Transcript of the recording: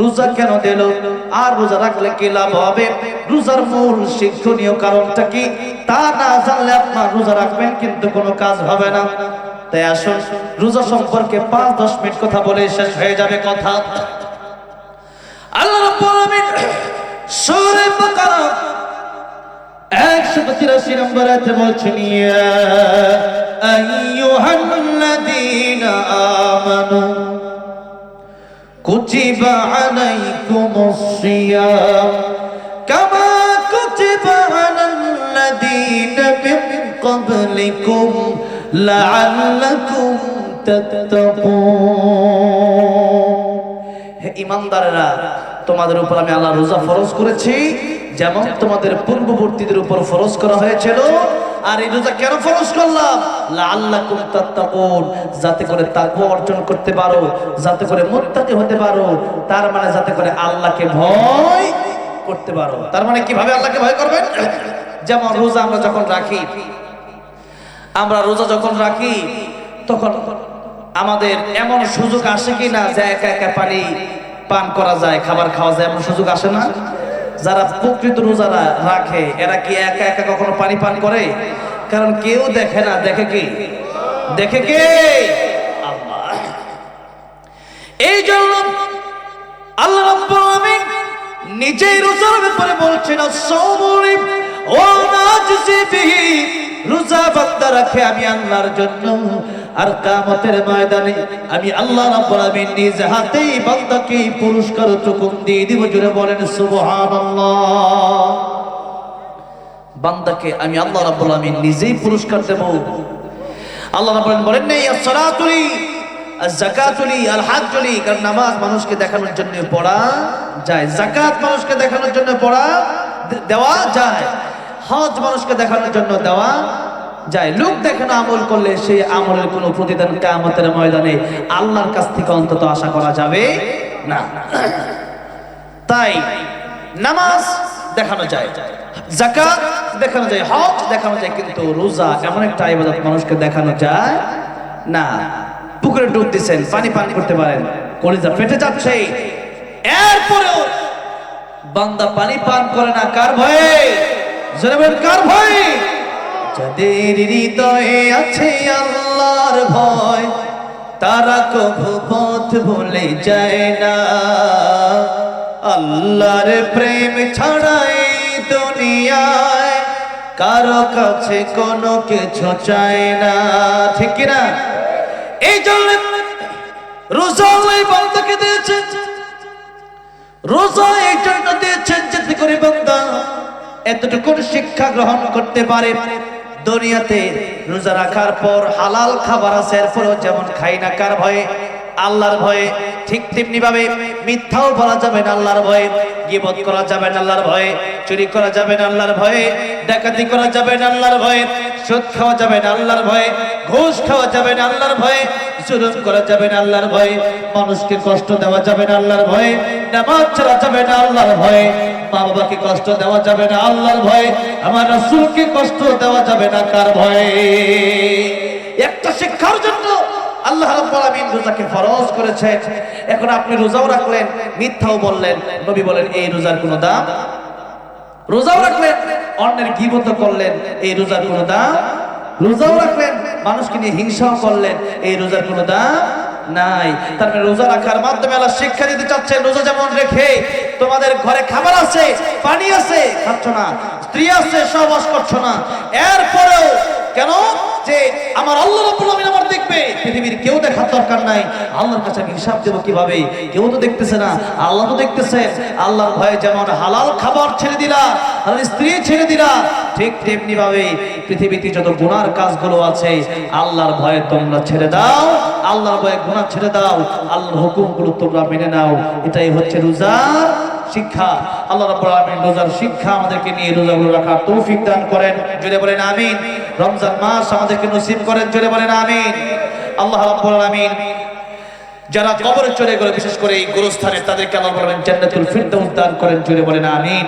রোজা কেন দিল? আর রোজা রাখলে কি লাভ হবে? রোজার মূল শিক্ষণীয় কারণটা কি? তা না জানলে আপনার রোজা রাখবেন কিন্তু কোনো কাজ হবে না। তাই আসুন, রোজা সম্পর্কে পাঁচ, দশ মিনিট কথা বলে শেষ হয়ে যাবে কথা। আল্লাহ রাব্বুল আলামিন সূরা বাকারা 183 নম্বর আয়াতে বলছেন, ইয়া আইয়ুহাল্লাযীনা আমানু আলাইকুমুস সিয়াম কামা কুতিবা আলাল্লাযীনা মিন ক্বাবলিকুম লাআল্লাকুম তাত্তাকুন হে ইমানদারেরা, তোমাদের উপর আমি আল্লাহ রোজা ফরজ করেছি। যেমন তোমাদের পূর্ববর্তীদের উপর ফরজ করা হয়েছিল আর এই রোজা কেন ফরজ করলাম? লাআল্লাকুম তাত্তাকুন। যাতে করে তাকওয়া অর্জন করতে পারো, যাতে করে মুত্তাকি হতে পারো, তার মানে যাতে করে আল্লাহকে ভয় করতে পারো। তার মানে কীভাবে আল্লাহকে ভয় করবেন? যেমন রোজা আমরা যখন রাখি, আমরা রোজা যখন রাখি, তখন আমাদের এমন সুযোগ আসে কি না যে একা একা পানি পান করা যায়, খাবার খাওয়া যায়, এমন সুযোগ আসে না? যারা প্রকৃত রোজারা রাখে, এরা কি একা একা কখনো পানি পান করে? কারণ কেউ দেখে না, দেখে কি? দেখে কে? এই জন্য আল্লাহ আমি নিজেই রোজার ব্যাপারে বলছি না শরীর ওয়া নাজজি বিহি রোজা বান্দা রাখে আমি আল্লাহর জন্য। আর কিয়ামতের ময়দানে আমি আল্লাহ রাব্বুল আলামিন নিজ হাতেই বান্দাকে পুরস্কার চুকুম দিয়ে দিব। জুড়ে বলেন, সুবহানাল্লাহ। বান্দাকে আমি আল্লাহ রাব্বুল আলামিন নিজেই পুরস্কার দেব। আল্লাহ রাব্বুল আলামিন বলেন নেই as-সালাতুলি জাকাতুলি আল হাজ্জুলি কারণ নামাজ মানুষকে দেখানোর জন্য পড়া যায় জাকাত মানুষকে দেখানোর জন্য পড়া দেওয়া যায়। হজ মানুষকে দেখানোর জন্য দেওয়া যায়। লোক দেখানো আমল করলে সেই আমলের কোনো প্রতিদান কিয়ামতের ময়দানে আল্লাহর কাছ থেকে অন্তত আশা করা যাবে না। তাই নামাজ দেখানো যায় জাকাত দেখানো যায়, হজ দেখানো যায়, কিন্তু রোজা এমন একটা ইবাদত মানুষকে দেখানো যায় না। পুকুরে ডুব দিচ্ছেন পানি পান করতে পারেন, কলিজা ফেটে যাচ্ছে। এরপরেও বান্দা পানি পান করে না, কার ভয়ে? কার ভয়ে? যাদের হৃদয়ে আছে আল্লাহর ভয় তারা কভু পথ ভুলে যায় না। আল্লাহর প্রেম ছাড়া এই দুনিয়ায় কারও কাছে কোনো কিছু চায় না। ঠিক না এই জন্য রোজা আল্লাহ বান্দাকে দিয়েছেন রোজা এই জন্য দিয়েছেন যাতে করে এতটুকু শিক্ষা গ্রহণ করতে পারে দুনিয়াতে রোজা রাখার পর হালাল খাবার আছে এরপরেও যেমন খাই না কার ভয়ে আল্লাহর ভয়ে ঠিক তেমনি ভাবে মিথ্যাও বলা যাবে না আল্লাহর ভয়ে গিবত করা যাবে না আল্লাহর ভয়ে চুরি করা যাবে না আল্লাহর ভয়ে ডাকাতি করা যাবে না আল্লাহর ভয়ে সুদ খাওয়া যাবে না আল্লাহর ভয়ে ঘুষ খাওয়া যাবে না আল্লাহর ভয়ে জুলুম করা যাবে না আল্লাহর ভয়ে মানুষকে কষ্ট দেওয়া যাবে না আল্লাহর ভয়ে নামাজ ছাড়া যাবে না আল্লাহর ভয়ে মা বাবাকে কষ্ট দেওয়া যাবে না, আল্লাহর ভয়ে, আমার কষ্ট দেওয়া যাবে না, কার ভয়ে? একটা শিক্ষার জন্য আল্লাহ রোজাকে ফরজ এখন আপনি রোজাও রাখলেন, মিথ্যাও বললেন, নবী বলেন, এই রোজার কোনো দাম? রোজাও রাখলেন, অন্যের গিবত করলেন, এই রোজার কোনো দাম? রোজাও রাখলেন, মানুষকে নিয়ে হিংসাও করলেন, এই রোজার কোনো দাম? নাই। তার মানে রোজা রাখার মাধ্যমে আল্লাহ শিক্ষা দিতে চাচ্ছেন, রোজা যেমন রেখে তোমাদের ঘরে খাবার আছে, পানি আছে, খাচ্ছ না। স্ত্রী আছে, সহবাস করছ না। এরপরেও কেন? যে আমার আল্লাহ রাব্বুল আলামিন আমার দেখবে পৃথিবীর কেউ দেখার দরকার নাই। আল্লাহর কাছে আমি হিসাব দেবো কীভাবে? কেউ তো দেখতেছে না। আল্লাহ তো দেখতেছে। আল্লাহর ভয়ে যেমন হালাল খাবার ছেড়ে দিলা, হালাল স্ত্রী ছেড়ে দিলা, ঠিক তেমনি ভাবে পৃথিবীতে যত গুনার কাজগুলো আছে, আল্লাহর ভয়ে তোমরা ছেড়ে দাও। আল্লাহর ভয়ে গুনাহ ছেড়ে দাও। আল্লাহর হুকুমগুলো তোমরা মেনে নাও। এটাই হচ্ছে রোজার শিক্ষা। আল্লাহ রাব্বুল আলামিন রোজার শিক্ষা আমাদেরকে নিয়ে রোজাগুলো রাখার তৌফিক দান করেন। জুড়ে বলেন আমিন। রমজান মাস আমাদেরকে নসিব করেন। জুড়ে বলেন আমিন। আল্লাহ রাব্বুল আলামিন যারা কবরে চলে গেল, বিশেষ করে এই গোরস্থানে, তাদেরকে আল্লাহ বলেন জান্নাতুল ফিরদাউস দান করেন জুড়ে বলেন, আমিন।